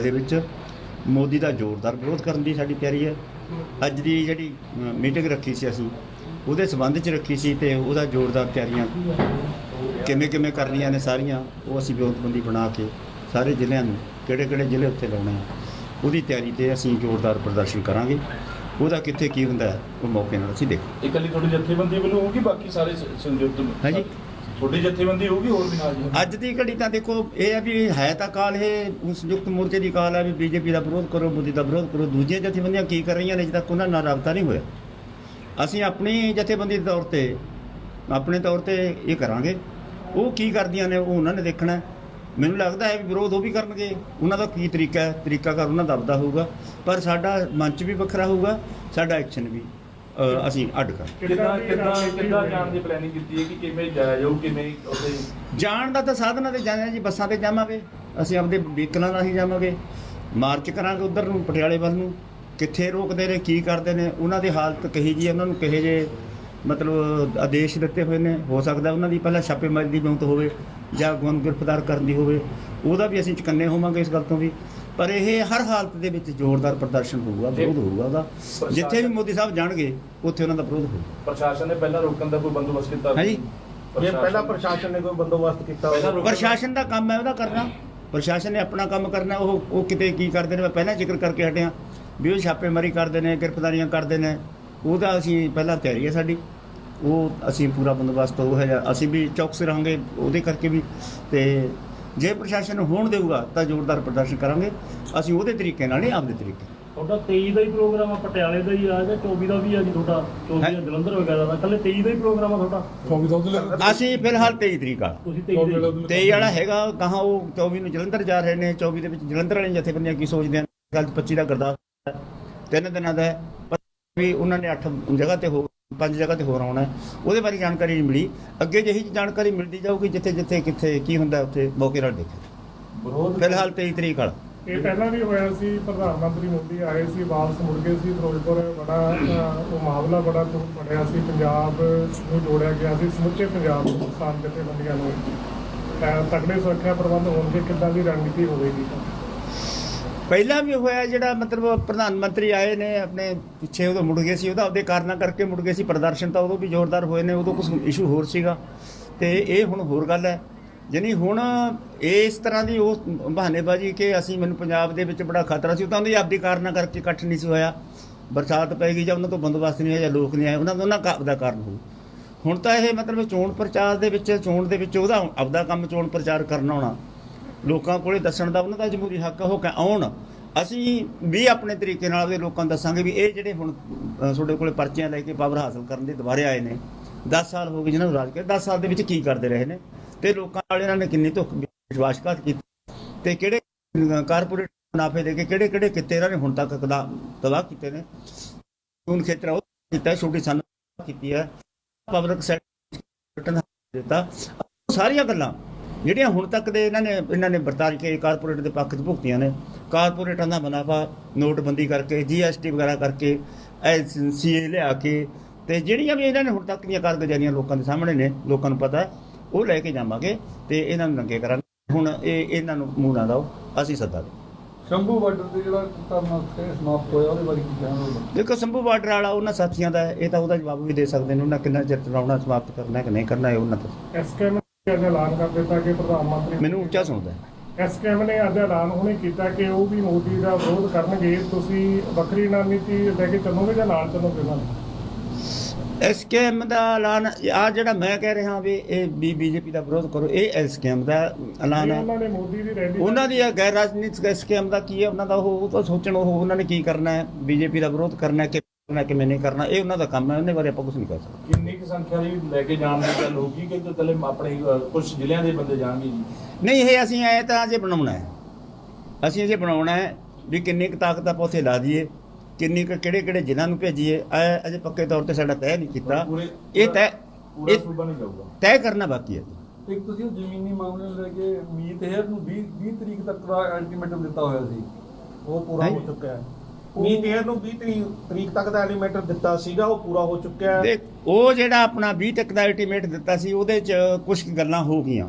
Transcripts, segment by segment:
ਦੇ ਵਿੱਚ ਮੋਦੀ ਦਾ ਜ਼ੋਰਦਾਰ ਵਿਰੋਧ ਕਰਨ ਦੀ ਸਾਡੀ ਤਿਆਰੀ ਹੈ। ਅੱਜ ਦੀ ਜਿਹੜੀ ਮੀਟਿੰਗ ਰੱਖੀ ਸੀ ਅਸੀਂ ਉਹਦੇ ਸਬੰਧ 'ਚ ਰੱਖੀ ਸੀ ਤੇ ਉਹਦਾ ਜ਼ੋਰਦਾਰ ਤਿਆਰੀਆਂ ਕਿਵੇਂ ਕਿਵੇਂ ਕਰਨੀਆਂ ਨੇ ਸਾਰੀਆਂ ਉਹ ਅਸੀਂ ਵਿਉਂਤਬੰਦੀ ਬਣਾ ਕੇ ਸਾਰੇ ਜ਼ਿਲ੍ਹਿਆਂ ਨੂੰ ਕਿਹੜੇ ਕਿਹੜੇ ਜ਼ਿਲ੍ਹੇ ਉੱਤੇ ਲਾਉਣੇ ਆ ਉਹਦੀ ਤਿਆਰੀ ਤੇ ਅਸੀਂ ਜ਼ੋਰਦਾਰ ਪ੍ਰਦਰਸ਼ਨ ਕਰਾਂਗੇ। ਉਹਦਾ ਕਿੱਥੇ ਕੀ ਹੁੰਦਾ ਉਹ ਮੌਕੇ ਨਾਲ ਅਸੀਂ ਦੇਖੋ ਇਕੱਲੀ ਤੁਹਾਡੀ ਜਥੇਬੰਦੀ ਵੱਲੋਂ ਹੋਊਗੀ ਬਾਕੀ ਸਾਰੇ ਸੰਯੁਕਤ ਹਾਂਜੀ। ਤੁਹਾਡੀ ਜਥੇਬੰਦੀ ਹੋਊਗੀ, ਹੋਰ ਵੀ ਨਾਲ ਜੀ ਅੱਜ ਦੀ ਘੜੀ ਤਾਂ ਦੇਖੋ, ਇਹ ਹੈ ਵੀ ਹੈ ਤਾਂ ਕਾਲ, ਇਹ ਸੰਯੁਕਤ ਮੋਰਚੇ ਦੀ ਕਾਲ ਹੈ ਵੀ ਬੀਜੇਪੀ ਦਾ ਵਿਰੋਧ ਕਰੋ, ਮੋਦੀ ਦਾ ਵਿਰੋਧ ਕਰੋ। ਦੂਜੀਆਂ ਜਥੇਬੰਦੀਆਂ ਕੀ ਕਰ ਰਹੀਆਂ ਨੇ ਅਜੇ ਤੱਕ ਉਹਨਾਂ ਨਾਲ ਰਾਬਤਾ ਨਹੀਂ ਹੋਇਆ। ਅਸੀਂ ਆਪਣੀ ਜਥੇਬੰਦੀ ਦੇ ਤੌਰ ਤੇ, ਆਪਣੇ ਤੌਰ ਤੇ ਇਹ ਕਰਾਂਗੇ। ਉਹ ਕੀ ਕਰਦੀਆਂ ਨੇ, ਉਹ ਉਹਨਾਂ ਨੇ ਦੇਖਣਾ। ਮੈਨੂੰ ਲੱਗਦਾ ਹੈ ਵੀ ਵਿਰੋਧ ਉਹ ਵੀ ਕਰਨਗੇ। ਉਹਨਾਂ ਦਾ ਕੀ ਤਰੀਕਾ ਹੈ? ਤਰੀਕਾ ਕਰ ਉਹਨਾਂ ਦਾ ਆਪਦਾ ਹੋਊਗਾ। ਪਰ ਸਾਡਾ ਮੰਚ ਵੀ ਵੱਖਰਾ ਹੋਊਗਾ, ਸਾਡਾ ਐਕਸ਼ਨ ਵੀ। ਅ, ਅਸੀਂ ਅੱਡ ਕਰ। ਕਿੱਦਾਂ ਕਿੱਦਾਂ ਕਿੱਦਾਂ ਜਾਣ ਦੀ ਪਲੈਨਿੰਗ ਕੀਤੀ ਹੈ ਕਿ ਕਿਵੇਂ ਜਾਇਆ ਜਾਊ ਕਿਵੇਂ ਉੱਥੇ ਜਾਣ ਦਾ ਤਾਂ ਸਾਧਨਾਂ ਤੇ ਜਾਣਾ ਜੀ ਬੱਸਾਂ ਤੇ ਜਾਵਾਂਗੇ। ਅਸੀਂ ਆਪਦੇ ਵਹੀਕਲਾਂ ਨਾਲ ਹੀ ਜਾਵਾਂਗੇ। ਮਾਰਚ ਕਰਾਂਗੇ ਉਧਰ ਨੂੰ ਪਟਿਆਲੇ ਵੱਲ ਨੂੰ। ਕਿੱਥੇ ਰੋਕਦੇ ਨੇ ਕੀ ਕਰਦੇ ਨੇ ਉਹਨਾਂ ਦੀ ਹਾਲਤ ਕਹੀ ਜੀ ਉਹਨਾਂ ਨੂੰ ਕਹੇ ਜੇ ਮਤਲਬ ਆਦੇਸ਼ ਦਿੱਤੇ ਹੋਏ ਨੇ। ਹੋ ਸਕਦਾ ਉਹਨਾਂ ਦੀ ਪਹਿਲਾਂ ਛਾਪੇਮਾਰੀ ਦੀ ਵਿਉਂਤ ਹੋਵੇ ਜਾਂ ਗੁਣ ਗ੍ਰਿਫਤਾਰ ਕਰਨ ਦੀ ਹੋਵੇ। ਉਹਦਾ ਵੀ ਅਸੀਂ ਚੁਕੰਨੇ ਹੋਵਾਂਗੇ ਇਸ ਗੱਲ ਤੋਂ ਵੀ। ਪਰ ਇਹ ਹਰ ਹਾਲਤ ਦੇ ਵਿੱਚ ਜ਼ੋਰਦਾਰ ਪ੍ਰਦਰਸ਼ਨ ਹੋਊਗਾ ਵਿਰੋਧ ਹੋਊਗਾ ਉਹਦਾ। ਜਿੱਥੇ ਵੀ ਮੋਦੀ ਸਾਹਿਬ ਜਾਣਗੇ ਉੱਥੇ ਉਹਨਾਂ ਦਾ ਵਿਰੋਧ ਹੋਊਗਾ। ਪ੍ਰਸ਼ਾਸਨ ਨੇ ਪਹਿਲਾਂ ਰੋਕਣ ਦਾ ਕੋਈ ਬੰਦੋਬਸਤ ਕੀਤਾ ਹਾਂਜੀ। ਜੇ? ਪਹਿਲਾਂ ਪ੍ਰਸ਼ਾਸਨ ਨੇ ਕੋਈ ਬੰਦੋਬਸਤ ਕੀਤਾ ਰੋਕਣ- ਪ੍ਰਸ਼ਾਸਨ ਦਾ ਕੰਮ ਹੈ ਉਹਦਾ ਕਰਨਾ। ਪ੍ਰਸ਼ਾਸਨ ਨੇ ਆਪਣਾ ਕੰਮ ਕਰਨਾ ਉਹ ਉਹ ਕਿਤੇ ਕੀ ਕਰਦੇ ਨੇ ਮੈਂ ਪਹਿਲਾਂ ਜ਼ਿਕਰ ਕਰਕੇ ਹਟਿਆ। ਵੀ ਉਹ ਛਾਪੇਮਾਰੀ ਕਰਦੇ ਨੇ ਗ੍ਰਿਫਤਾਰੀਆਂ ਕਰਦੇ ਨੇ। ਉਹਦਾ ਅਸੀਂ ਪਹਿਲਾਂ ਤਿਆਰੀ ਹੈ ਸਾਡੀ। ਉਹ ਅਸੀਂ ਪੂਰਾ ਬੰਦੋਬਸਤ ਉਹ ਹੈ। ਅਸੀਂ ਵੀ ਚੌਕਸ ਰਹਾਂਗੇ ਉਹਦੇ ਕਰਕੇ ਵੀ। ਤੇ ਜੇ ਪ੍ਰਸ਼ਾਸਨ ਹੋਣ ਦੇਊਗਾ ਤਾਂ ਜ਼ੋਰਦਾਰ ਪ੍ਰਦਰਸ਼ਨ ਕਰਾਂਗੇ। ਅਸੀਂ ਉਹਦੇ ਤਰੀਕੇ ਨਾਲ ਨਹੀਂ ਆਪਦੇ ਤਰੀਕੇ ਤੁਹਾਡਾ 23 ਦਾ ਹੀ ਪ੍ਰੋਗਰਾਮ ਆ ਪਟਿਆਲੇ ਦਾ ਹੀ ਆ ਜਾਂ 24 ਦਾ ਵੀ ਆ ਜੀ ਤੁਹਾਡਾ? 24 ਦਾ ਜਲੰਧਰ ਵਗੈਰਾ ਦਾ? ਕੱਲੇ 23 ਦਾ ਹੀ ਪ੍ਰੋਗਰਾਮ ਆ ਤੁਹਾਡਾ? ਅਸੀਂ ਫਿਲਹਾਲ 23 ਤਰੀਕ ਵਾਲਾ। ਤੁਸੀਂ 23 ਦੇ 23 ਵਾਲਾ ਹੈਗਾ ਕਹਾਂ ਉਹ 24 ਨੂੰ ਜਲੰਧਰ ਜਾ ਰਹੇ ਨੇ 24 ਦੇ ਵਿੱਚ ਜਲੰਧਰ ਵਾਲੀਆਂ ਜਥੇਬੰਦੀਆਂ ਕੀ ਸੋਚਦੇ ਹਨ? ਕੱਲ 25 ਦਾ ਗੁਰਦਾਸਪੁਰ ਹੈ ਤਿੰਨ ਦਿਨਾਂ ਦਾ ਵੀ ਉਹਨਾਂ ਨੇ 8 ਜਗ੍ਹਾ ਤੇ ਹੋ ਪੰਜ ਜਗ੍ਹਾ ਤੇ ਹੋਰ ਆਉਣਾ। ਉਹਦੇ ਬਾਰੇ ਜਾਣਕਾਰੀ ਨਹੀਂ ਮਿਲੀ। ਅੱਗੇ ਜਿਹੀ ਜਾਣਕਾਰੀ ਮਿਲਦੀ ਜਾਊਗੀ ਜਿੱਥੇ ਜਿੱਥੇ ਕਿੱਥੇ ਕੀ ਹੁੰਦਾ ਉੱਥੇ ਮੌਕੇ ਨਾਲ ਦੇਖੇ ਵਿਰੋਧ ਫਿਲਹਾਲ 23 ਤਰੀਕ ਵਾਲਾ। ਇਹ ਪਹਿਲਾਂ ਵੀ ਹੋਇਆ ਸੀ ਪ੍ਰਧਾਨ ਮੰਤਰੀ ਮੋਦੀ ਆਏ ਸੀ ਵਾਪਸ ਮੁੜ ਗਏ ਸੀ ਫਿਰੋਜ਼ਪੁਰ। ਬੜਾ ਉਹ ਮਾਮਲਾ ਬੜਾ ਤੋਂ ਬਣਿਆ ਸੀ। ਪੰਜਾਬ ਨੂੰ ਜੋੜਿਆ ਗਿਆ ਸੀ ਸਮੁੱਚੇ ਪੰਜਾਬ ਨੂੰ ਕਿਸਾਨ ਜਥੇਬੰਦੀਆਂ ਨੂੰ ਤਕੜੇ ਸੁਰੱਖਿਆ ਪ੍ਰਬੰਧ ਹੋਣਗੇ ਕਿੱਦਾਂ ਦੀ ਰਣਨੀਤੀ ਹੋਵੇਗੀ? ਪਹਿਲਾਂ ਵੀ ਹੋਇਆ ਜਿਹੜਾ ਮਤਲਬ ਪ੍ਰਧਾਨ ਮੰਤਰੀ ਆਏ ਨੇ, ਆਪਣੇ ਪਿੱਛੇ ਉਦੋਂ ਮੁੜ ਗਏ ਸੀ, ਉਹਦਾ ਆਪਦੇ ਕਾਰਨਾਂ ਕਰਕੇ ਮੁੜ ਗਏ ਸੀ, ਪ੍ਰਦਰਸ਼ਨ ਤਾਂ ਉਦੋਂ ਵੀ ਜ਼ੋਰਦਾਰ ਹੋਏ ਨੇ, ਉਦੋਂ ਕੁਝ ਇਸ਼ੂ ਹੋਰ ਸੀਗਾ। ਤੇ ਇਹ ਹੁਣ ਹੋਰ ਗੱਲ ਹੈ। ਜਾਣੀ ਹੁਣ ਇਸ ਤਰ੍ਹਾਂ ਦੀ ਉਹ ਬਹਾਨੇਬਾਜ਼ੀ ਕਿ ਅਸੀਂ ਮੈਨੂੰ ਪੰਜਾਬ ਦੇ ਵਿੱਚ ਬੜਾ ਖਤਰਾ ਸੀ, ਉਹ ਤਾਂ ਉਹਦੀ ਆਪਦੀ ਕਾਰਨਾਂ ਕਰਕੇ ਇਕੱਠ ਨਹੀਂ ਸੀ ਹੋਇਆ। ਬਰਸਾਤ ਪੈ ਗਈ ਜਾਂ ਉਹਨਾਂ ਤੋਂ ਬੰਦੋਬਸਤ ਨਹੀਂ ਹੋਇਆ ਜਾਂ ਲੋਕ ਨਹੀਂ ਆਏ, ਉਹਨਾਂ ਦਾ ਉਹਨਾਂ ਕਾ- ਦਾ ਕਾਰਨ ਹੋਊ। ਹੁਣ ਤਾਂ ਇਹ ਮਤਲਬ ਚੋਣ ਪ੍ਰਚਾਰ ਦੇ ਵਿੱਚ, ਚੋਣ ਦੇ ਵਿੱਚ ਉਹਦਾ ਆਪਦਾ ਕੰਮ ਚੋਣ ਪ੍ਰਚਾਰ ਕਰਨਾ ਹੋਣਾ। ਲੋਕਾਂ ਕੋਲੇ ਦੱਸਣ ਦਾ ਉਹਨਾਂ ਦਾ ਜਮਹੂਰੀ ਹੱਕ ਆ, ਉਹ ਕਹਿ ਆਉਣ। ਅਸੀਂ ਵੀ ਆਪਣੇ ਤਰੀਕੇ ਨਾਲ ਉਹਦੇ ਲੋਕਾਂ ਨੂੰ ਦੱਸਾਂਗੇ ਵੀ ਇਹ ਜਿਹੜੇ ਹੁਣ ਤੁਹਾਡੇ ਕੋਲੇ ਪਰਚੀਆਂ ਲੈ ਕੇ ਪਾਵਰ ਹਾਸਲ ਕਰਨ ਦੇ ਦੁਬਾਰੇ ਆਏ ਨੇ 10 ਸਾਲ ਹੋ ਗਏ ਜਿਹਨਾਂ ਨੂੰ ਰਾਜ ਕਰ 10 ਸਾਲ ਦੇ ਵਿੱਚ ਕੀ ਕਰਦੇ ਰਹੇ ਨੇ? ਤੇ ਲੋਕਾਂ ਨਾਲ ਇਹਨਾਂ ਨੇ ਕਿੰਨੀ ਧੁੱਖ ਵਿਸ਼ਵਾਸਘਾਤ ਕੀਤੀ? ਤੇ ਕਿਹੜੇ ਕਾਰਪੋਰੇਟ ਮੁਨਾਫੇ ਦੇ ਕੇ ਕਿਹੜੇ ਕਿਹੜੇ ਕਿੱਤੇ ਇਹਨਾਂ ਨੇ ਹੁਣ ਤੱਕ ਕਦਾ ਤਬਾਹ ਕੀਤੇ ਨੇ? ਹੁਣ ਖੇਤਰ ਉਹ ਕੀਤਾ ਛੋਟੀ ਸਨ ਕੀਤੀ ਹੈ। ਪਬਲਿਕ ਸੈਕਟਰ ਦਿੱਤਾ। ਸਾਰੀਆਂ ਗੱਲਾਂ ਜਿਹੜੀਆਂ ਹੁਣ ਤੱਕ ਦੇ ਇਹਨਾਂ ਨੇ ਇਹਨਾਂ ਨੇ ਵਰਤਾਰ ਕੇ ਕਾਰਪੋਰੇਟ ਦੇ ਪੱਖ 'ਚ ਭੁਗਤੀਆਂ ਨੇ। ਕਾਰਪੋਰੇਟਾਂ ਦਾ ਮੁਨਾਫਾ ਨੋਟਬੰਦੀ ਕਰਕੇ ਜੀਐਸਟੀ ਵਗੈਰਾ ਕਰਕੇ ਸੀਏ ਲਿਆ ਕੇ ਤੇ ਜਿਹੜੀਆਂ ਵੀ ਇਹਨਾਂ ਨੇ ਹੁਣ ਤੱਕ ਦੀਆਂ ਕਾਰਗੁਜ਼ਾਰੀਆਂ ਲੋਕਾਂ ਦੇ ਸਾਹਮਣੇ ਨੇ ਲੋਕਾਂ ਨੂੰ ਪਤਾ ਉਹ ਲੈ ਕੇ ਜਾਵਾਂਗੇ ਤੇ ਇਹਨਾਂ ਨੂੰ ਨੰਗੇ ਕਰਾਂਗੇ। ਹੁਣ ਇਹ ਇਹਨਾਂ ਨੂੰ ਮੂੰਹ ਨਾ ਲਾਓ ਅਸੀਂ ਸੱਦਾ ਦੇ। ਸ਼ੰਭੂ ਬਾਰਡਰ ਤੇ ਜਿਹੜਾ ਧਰਨਾ ਸਮਾਪਤ ਹੋਇਆ ਉਹਦੇ ਬਾਰੇ ਕੀ ਕਹਿਣਾ ਦੇਖੋ ਸੰਭੂ ਬਾਰਡਰ ਵਾਲਾ ਉਹਨਾਂ ਸਾਥੀਆਂ ਦਾ ਇਹ ਤਾਂ ਉਹਦਾ ਜਵਾਬ ਵੀ ਦੇ ਸਕਦੇ ਨੇ ਉਹਨਾਂ ਕਿੰਨਾ ਚਿਰ ਚਲਾਉਣਾ ਸਮਾਪਤ ਕਰਨਾ ਕਿ ਨਹੀਂ ਕਰਨਾ ਇਹ ਉਹਨਾਂ ਦਾ। ਅੱਜ ਐਲਾਨ ਕਰ ਦਿੱਤਾ ਕਿ ਪ੍ਰਧਾਨ ਮੰਤਰੀ ਮੈਨੂੰ ਉੱਚਾ ਸੁਣਦਾ। ਐਸਕੇਐਮ ਨੇ ਅੱਜ ਐਲਾਨ ਹੁਣੇ ਕੀਤਾ ਕਿ ਉਹ ਵੀ ਮੋਦੀ ਦਾ ਵਿਰੋਧ ਕਰਨਗੇ। ਤੁਸੀਂ ਵੱਖਰੀ ਰਣਨੀਤੀ ਲੈ ਕੇ ਚੱਲੋਗੇ ਜਾਂ ਨਾਲ ਚੱਲੋਗੇ ਨਾਲ? ਐਸਕੇਐਮ ਦਾ ਐਲਾਨ ਆ ਜਿਹੜਾ ਮੈਂ ਕਹਿ ਰਿਹਾ ਵੀ ਇਹ ਬੀਜੇਪੀ ਦਾ ਵਿਰੋਧ ਕਰੋ ਇਹ ਐਸਕੇਐਮ ਦਾ ਐਲਾਨ ਹੈ। ਉਹਨਾਂ ਨੇ ਮੋਦੀ ਦੀ ਰੈਲੀ ਉਹਨਾਂ ਦੀ ਗੈਰ ਰਾਜਨੀਤਿਕ ਐਸਕੇਐਮ ਦਾ ਕੀ ਹੈ? ਉਹਨਾਂ ਦਾ ਉਹ ਉਹ ਤਾਂ ਸੋਚਣ ਉਹ ਉਹਨਾਂ ਨੇ ਕੀ ਕਰਨਾ ਹੈ? ਬੀਜੇਪੀ ਦਾ ਵਿਰੋਧ ਕਰਨਾ ਹੈ ਕਿ ਹੈ, ਕਿਵੇਂ ਨਹੀਂ ਕਰਨਾ ਇਹ ਉਹਨਾਂ ਦਾ ਕੰਮ ਹੈ ਉਹਦੇ ਬਾਰੇ ਆਪਾਂ ਕੁਝ ਨਹੀਂ ਕਹਿ ਸਕਦੇ। ਕਿੰਨੀ ਕੁ ਸੰਖਿਆ ਦੀ ਲੈ ਕੇ ਜਾਣ ਦੀ ਗੱਲ ਹੋਊਗੀ ਕਿ ਕੱਲੇ ਆਪਣੇ ਕੁਝ ਜ਼ਿਲ੍ਹਿਆਂ ਦੇ ਬੰਦੇ ਜਾਣਗੇ ਜੀ? ਨਹੀਂ ਇਹ ਅਸੀਂ ਆਏ ਤਾਂ ਅਜੇ ਬਣਾਉਣਾ ਹੈ। ਅਸੀਂ ਅਜੇ ਬਣਾਉਣਾ ਹੈ ਵੀ ਕਿੰਨੀ ਕੁ ਤਾਕਤ ਆਪਾਂ ਉੱਥੇ ਲਾ ਦਈਏ ਕਿੰਨੀ ਕੁ ਕਿਹੜੇ ਕਿਹੜੇ ਜ਼ਿਲ੍ਹਿਆਂ ਨੂੰ ਭੇਜੀਏ। ਅਜੇ ਪੱਕੇ ਤੌਰ ਤੇ ਸਾਡਾ ਤੈਅ ਨਹੀਂ ਕੀਤਾ। ਇਹ ਤੈਅ ਪੂਰਾ ਸੂਬਾ ਨਹੀਂ ਜਾਊਗਾ। ਤੈਅ ਕਰਨਾ ਬਾਕੀ ਹੈ। ਇੱਕ ਤੁਸੀਂ ਜ਼ਮੀਨੀ ਮਾਮਲੇ ਲੈ ਕੇ ਮੀਤ ਹੈਰ ਨੂੰ 20 20 ਤਰੀਕ ਤੱਕ ਦਾ ਅਲਟੀਮੇਟਮ ਦਿੱਤਾ ਹੋਇਆ ਸੀ। ਉਹ ਪੂਰਾ ਹੋ। ਚੁੱਕਿਆ ਹੈ। ਮੀਤ ਤੇਰ ਨੂੰ 20 ਤਰੀਕ ਤਰੀਕ ਤੱਕ ਦਾ ਐਲੀਮੈਂਟਰ ਦਿੱਤਾ ਸੀਗਾ ਉਹ ਪੂਰਾ ਹੋ ਚੁੱਕਿਆ ਹੈ। ਦੇਖ ਉਹ ਜਿਹੜਾ ਆਪਣਾ 20 ਤੱਕ ਦਾ ਅਲਟੀਮੇਟ ਦਿੱਤਾ ਸੀ ਉਹਦੇ ਚ ਕੁਝ ਗੱਲਾਂ ਹੋ ਗਈਆਂ।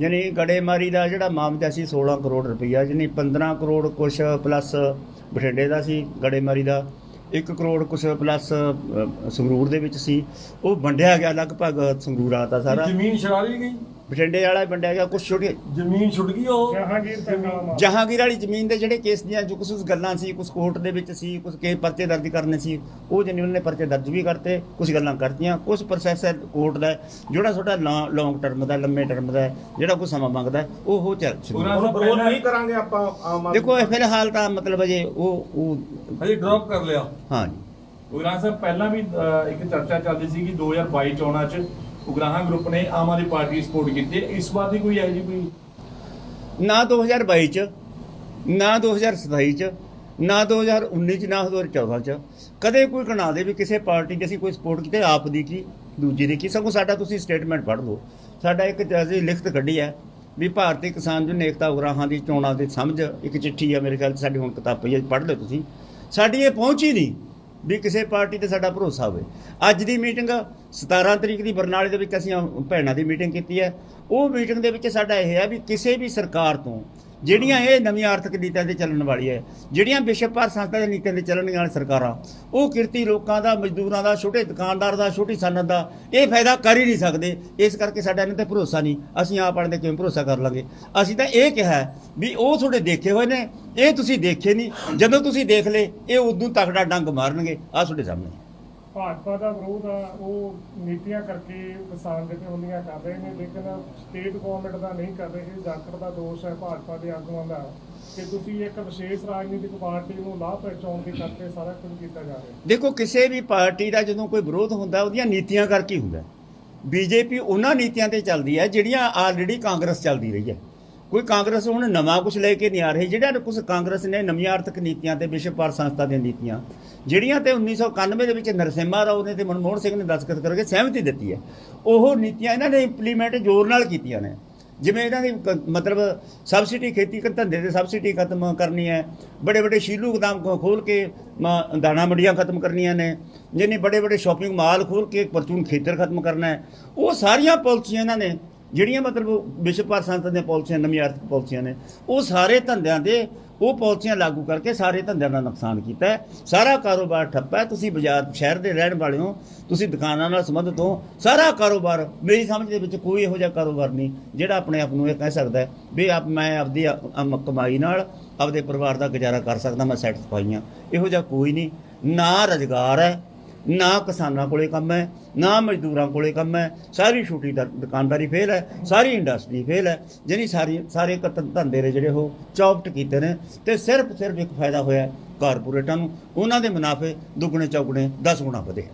ਯਾਨੀ ਗੜੇਮਾਰੀ ਦਾ ਜਿਹੜਾ ਮਾਮਲਾ ਸੀ 16 ਕਰੋੜ ਰੁਪਈਆ ਯਾਨੀ 15 ਕਰੋੜ ਕੁਛ ਪਲੱਸ ਬਠਿੰਡੇ ਦਾ ਸੀ ਗੜੇਮਾਰੀ ਦਾ 1 ਕਰੋੜ ਕੁਛ ਪਲੱਸ ਅ, ਸੰਗਰੂਰ ਦੇ ਵਿੱਚ ਸੀ। ਉਹ ਵੰਡਿਆ ਗਿਆ ਲਗਭਗ ਸੰਗਰੂਰ ਦਾ ਸਾਰਾ। ਜ਼ਮੀਨ ਛੜਾ ਲਈ ਗਈ ਬਠਿੰਡੇ ਵਾਲਾ ਵੰਡਿਆ ਗਿਆ ਕੁਛ ਛੋਟੇ ਜ਼ਮੀਨ ਛੁੱਟ ਗਈ ਉਹ? ਜਹਾਂਗੀਰ ਪਿੰਡ ਵਾਲਾ ਮਾਮਲਾ। ਜਹਾਂਗੀਰ ਵਾਲੀ ਜ਼ਮੀਨ ਦੇ ਜਿਹੜੇ ਕੇਸ ਦੀਆਂ ਜੋ ਕੁਛ ਗੱਲਾਂ ਸੀ ਕੁਛ ਕੋਰਟ ਦੇ ਵਿੱਚ ਸੀ ਕੁਛ ਕੇ ਪਰਚੇ ਦਰਜ ਕਰਨੇ ਸੀ ਉਹ ਜਿਹਨੇ ਉਹਨਾਂ ਨੇ ਪਰਚੇ ਦਰਜ ਵੀ ਕਰਤੇ ਕੁਛ ਗੱਲਾਂ ਕਰਤੀਆਂ ਕੁਛ ਪ੍ਰੋਸੈਸ ਹੈ ਕੋਰਟ ਦਾ ਜਿਹੜਾ ਤੁਹਾਡਾ ਲੌਂਗ ਟਰਮ ਦਾ ਲੰਮੇ ਟਰਮ ਦਾ ਜਿਹੜਾ ਕੋਈ ਸਮਾਂ ਮੰਗਦਾ ਉਹ ਹੋ ਚੱਲ ਤੋਂ ਵਿਰੋਧ ਨਹੀਂ ਕਰਾਂਗੇ ਆਪਾਂ ਆਮ ਦੇਖੋ ਇਹ ਫਿਲਹਾਲ ਤਾਂ ਮਤਲਬ ਅਜੇ ਉਹ ਉਹ ਹਜੇ ਡ੍ਰੌਪ ਕਰ ਲਿਆ। ਹਾਂ ਜੀ। ਉਗਰਾਹਾਂ ਸਾਹਿਬ ਪਹਿਲਾਂ ਵੀ ਇੱਕ ਚਰਚਾ ਚੱਲਦੀ ਸੀ ਕਿ 2022 ਚੋਣਾਂ 'ਚ ਉਗਰਾਹਾਂ ਗਰੁੱਪ ਨੇ ਆਮ ਆਦਮੀ ਪਾਰਟੀ ਸਪੋਰਟ ਕੀਤੀ ਹੈ। ਇਸ ਵਾਰ ਦੀ ਕੋਈ ਹੈ ਜੀ ਕੋਈ ਨਾ 2022 ਚ, ਨਾ 2027 ਚ, ਨਾ 2019 ਚ, ਨਾ 2014 ਚ। ਕਦੇ ਕੋਈ ਕਣਾ ਦੇ ਵੀ ਕਿਸੇ ਪਾਰਟੀ ਦੀ ਅਸੀਂ ਕੋਈ ਸਪੋਰਟ ਕੀਤੀ, ਆਪ ਦੀ ਕੀ, ਦੂਜੀ ਦੀ ਕੀ। ਸਗੋਂ ਸਾਡਾ ਤੁਸੀਂ ਸਟੇਟਮੈਂਟ ਪੜ੍ਹ ਲਓ। ਸਾਡਾ ਇੱਕ ਅਸੀਂ ਲਿਖਤ ਕੱਢੀ ਹੈ ਵੀ ਭਾਰਤੀ ਕਿਸਾਨ ਜਨ ਏਕਤਾ ਉਗਰਾਹਾਂ ਦੀ ਚੋਣਾਂ ਦੀ ਸਮਝ, ਇੱਕ ਚਿੱਠੀ ਆ ਮੇਰੇ ਖਿਆਲ 'ਚ, ਸਾਡੀ ਹੁਣ ਕਿਤਾਬ ਪਈ ਹੈ, ਪੜ੍ਹ ਲਓ ਤੁਸੀਂ। ਸਾਡੀ ਇਹ ਪਹੁੰਚੀ ਨਹੀਂ। ਵੀ ਕਿਸੇ ਪਾਰਟੀ ਤੇ ਸਾਡਾ ਭਰੋਸਾ ਹੋਵੇ। ਅੱਜ ਦੀ ਮੀਟਿੰਗ 17 ਤਰੀਕ ਦੀ ਬਰਨਾਲੇ ਦੇ ਵਿੱਚ ਅਸੀਂ ਭੈਣਾਂ ਦੀ ਮੀਟਿੰਗ ਕੀਤੀ ਹੈ। ਉਹ ਮੀਟਿੰਗ ਦੇ ਵਿੱਚ ਸਾਡਾ ਇਹ ਹੈ ਵੀ ਕਿਸੇ ਵੀ ਸਰਕਾਰ ਤੋਂ ਜਿਹੜੀਆਂ ਇਹ ਨਵੀਆਂ ਆਰਥਿਕ ਨੀਤੀਆਂ ਤੇ ਚੱਲਣ ਵਾਲੀ ਹੈ, ਜਿਹੜੀਆਂ ਵਿਸ਼ਵ ਭਰ ਸੰਸਥਾ ਦੇ ਨੀਤੀਆਂ ਤੇ ਚੱਲਣ ਵਾਲੀਆਂ ਸਰਕਾਰਾਂ, ਉਹ ਕਿਰਤੀ ਲੋਕਾਂ ਦਾ, ਮਜ਼ਦੂਰਾਂ ਦਾ, ਛੋਟੇ ਦੁਕਾਨਦਾਰ ਦਾ, ਛੋਟੀ ਸਨਅਤ ਦਾ ਇਹ ਫਾਇਦਾ ਕਰ ਹੀ ਨਹੀਂ ਸਕਦੇ। ਇਸ ਕਰਕੇ ਸਾਡਾ ਇਹਨਾਂ ਤੇ ਭਰੋਸਾ ਨਹੀਂ। ਅਸੀਂ ਆਪ ਵਾਲੇ ਤੇ ਕਿਵੇਂ ਭਰੋਸਾ ਕਰ ਲਾਂਗੇ? ਅਸੀਂ ਤਾਂ ਇਹ ਕਿਹਾ ਵੀ ਉਹ ਤੁਹਾਡੇ ਦੇਖੇ ਹੋਏ ਨੇ, ਇਹ ਤੁਸੀਂ ਦੇਖੇ ਨਹੀਂ। ਜਦੋਂ ਤੁਸੀਂ ਦੇਖ ਲਏ, ਇਹ ਉਦੋਂ ਤਕੜਾ ਡੰਗ ਮਾਰਨਗੇ। ਆ ਤੁਹਾਡੇ ਸਾਹਮਣੇ। ਭਾਜਪਾ ਦਾ ਵਿਰੋਧ ਆ, ਉਹ ਨੀਤੀਆਂ ਕਰਕੇ ਕਿਸਾਨ ਜਥੇਬੰਦੀਆਂ ਕਰ ਰਹੇ ਨੇ, ਲੇਕਿਨ ਸਟੇਟ ਗਵਰਨਮੈਂਟ ਦਾ ਨਹੀਂ ਕਰ ਰਹੇ, ਜਾਖੜ ਦਾ ਦੋਸ਼ ਹੈ ਭਾਜਪਾ ਦੇ ਆਗੂਆਂ ਦਾ। ਕਿ ਤੁਸੀਂ ਇੱਕ ਵਿਸ਼ੇਸ਼ ਰਾਜਨੀਤਿਕ ਪਾਰਟੀ ਨੂੰ ਲਾਭ ਪਹੁੰਚਾਉਣ ਦੇ ਕਰਕੇ ਸਾਰਾ ਕੁਝ ਕੀਤਾ ਜਾ ਰਿਹਾ। ਦੇਖੋ, ਕਿਸੇ ਵੀ ਪਾਰਟੀ ਦਾ ਜਦੋਂ ਕੋਈ ਵਿਰੋਧ ਹੁੰਦਾ, ਉਹਦੀਆਂ ਨੀਤੀਆਂ ਕਰਕੇ ਹੀ ਹੁੰਦਾ। ਬੀਜੇਪੀ ਉਹਨਾਂ ਨੀਤੀਆਂ ਤੇ ਚੱਲਦੀ ਹੈ, ਜਿਹੜੀਆਂ ਆਲਰੇਡੀ ਕਾਂਗਰਸ ਚੱਲਦੀ ਰਹੀ ਹੈ। ਕੋਈ ਕਾਂਗਰਸ ਹੁਣ ਨਵਾਂ ਕੁਝ ਲੈ ਕੇ ਨਹੀਂ ਆ ਰਹੀ ਜਿਹੜਾ ਕੁਝ ਕਾਂਗਰਸ ਨੇ ਨਵੀਆਂ ਆਰਥਿਕ ਨੀਤੀਆਂ ਤੇ ਵਿਸ਼ਵ ਭਰ ਸੰਸਥਾ ਦੀਆਂ ਨੀਤੀਆਂ, ਜਿਹੜੀਆਂ ਤੇ 1991 ਦੇ ਵਿੱਚ ਨਰਸਿਮਹਾ ਰਾਓ ਨੇ ਤੇ ਮਨਮੋਹਨ ਸਿੰਘ ਨੇ ਦਸਤਖਤ ਕਰਕੇ ਸਹਿਮਤੀ ਦਿੱਤੀ ਹੈ। ਉਹ ਨੀਤੀਆਂ ਇਹਨਾਂ ਨੇ ਇੰਪਲੀਮੈਂਟ ਜ਼ੋਰ ਨਾਲ ਕੀਤੀਆਂ ਨੇ। ਜਿਵੇਂ ਇਹਨਾਂ ਦੀ ਕ- ਮਤਲਬ ਸਬਸਿਡੀ ਖੇਤੀ ਕ, ਧੰਦੇ 'ਤੇ ਸਬਸਿਡੀ ਖਤਮ ਕਰਨੀ ਹੈ ਬੜੇ ਬੜੇ ਸ਼ੀਲੂ ਗੋਦਾਮ ਖੋ- ਖੋਲ ਕੇ ਮ- ਦਾਣਾ ਮੰਡੀਆਂ ਖਤਮ ਕਰਨੀਆਂ ਨੇ ਜਿਹਨੇ ਬੜੇ ਬੜੇ ਸ਼ਾਪਿੰਗ ਮਾਲ ਖੋਲ ਕੇ ਪਰਚੂਨ ਖੇਤਰ ਖਤਮ ਕਰਨਾ ਹੈ, ਉਹ ਸਾਰੀਆਂ ਪਾਲਿਸੀਆਂ ਇਹਨਾਂ ਨੇ ਜਿਹੜੀਆਂ ਮਤਲਬ ਵਿਸ਼ਵ ਭਰ ਸੰਸਥਾ ਦੀਆਂ ਪਾਲਿਸੀਆਂ ਨਵੀਆਂ ਆਰਥਿਕ ਪਾਲਿਸੀਆਂ ਨੇ, ਉਹ ਸਾਰੇ ਧੰਦਿਆਂ ਦੇ, ਉਹ ਪਾਲਿਸੀਆਂ ਲਾਗੂ ਕਰਕੇ ਸਾਰੇ ਧੰਦਿਆਂ ਦਾ ਨੁਕਸਾਨ ਕੀਤਾ ਹੈ। ਸਾਰਾ ਕਾਰੋਬਾਰ ਠੱਪ ਹੈ। ਤੁਸੀਂ ਬਾਜ਼ਾਰ, ਸ਼ਹਿਰ ਦੇ ਰਹਿਣ ਵਾਲੇ ਹੋ, ਤੁਸੀਂ ਦੁਕਾਨਾਂ ਨਾਲ ਸੰਬੰਧਿਤ ਹੋ, ਸਾਰਾ ਕਾਰੋਬਾਰ ਮੇਰੀ ਸਮਝ ਦੇ ਵਿੱਚ ਕੋਈ ਇਹੋ ਜਿਹਾ ਕਾਰੋਬਾਰ ਨਹੀਂ, ਜਿਹੜਾ ਆਪਣੇ ਆਪ ਨੂੰ ਇਹ ਕਹਿ ਸਕਦਾ ਵੀ ਆਪ, ਮੈਂ ਆਪਦੀ ਕਮਾਈ ਨਾਲ ਆਪਦੇ ਪਰਿਵਾਰ ਦਾ ਗੁਜ਼ਾਰਾ ਕਰ ਸਕਦਾ, ਮੈਂ ਸੈਟੀਸਫਾਈ ਹਾਂ। ਇਹੋ ਜਿਹਾ ਕੋਈ ਨਹੀਂ। ਨਾ ਰੁਜ਼ਗਾਰ ਹੈ ਨਾ ਕਿਸਾਨਾਂ ਕੋਲੇ ਕੰਮ ਹੈ, ਨਾ ਮਜ਼ਦੂਰਾਂ ਕੋਲੇ ਕੰਮ ਹੈ, ਸਾਰੀ ਛੋਟੀ ਦੁਕਾਨਦਾਰੀ ਫੇਲ ਹੈ, ਸਾਰੀ ਇੰਡਸਟਰੀ ਫੇਲ ਹੈ ਜਿਹਨੀ ਸਾਰੀ, ਸਾਰੇ ਕਤ ਧੰਦੇ ਨੇ ਜਿਹੜੇ ਉਹ ਚੌਪਟ ਕੀਤੇ ਨੇ ਤੇ ਸਿਰਫ ਸਿਰਫ ਇੱਕ ਫਾਇਦਾ ਹੋਇਆ ਕਾਰਪੋਰੇਟਾਂ ਨੂੰ, ਉਹਨਾਂ ਦੇ ਮੁਨਾਫੇ ਦੁੱਗਣੇ ਚੌਗਣੇ 10 ਗੁਣਾ ਵਧੇ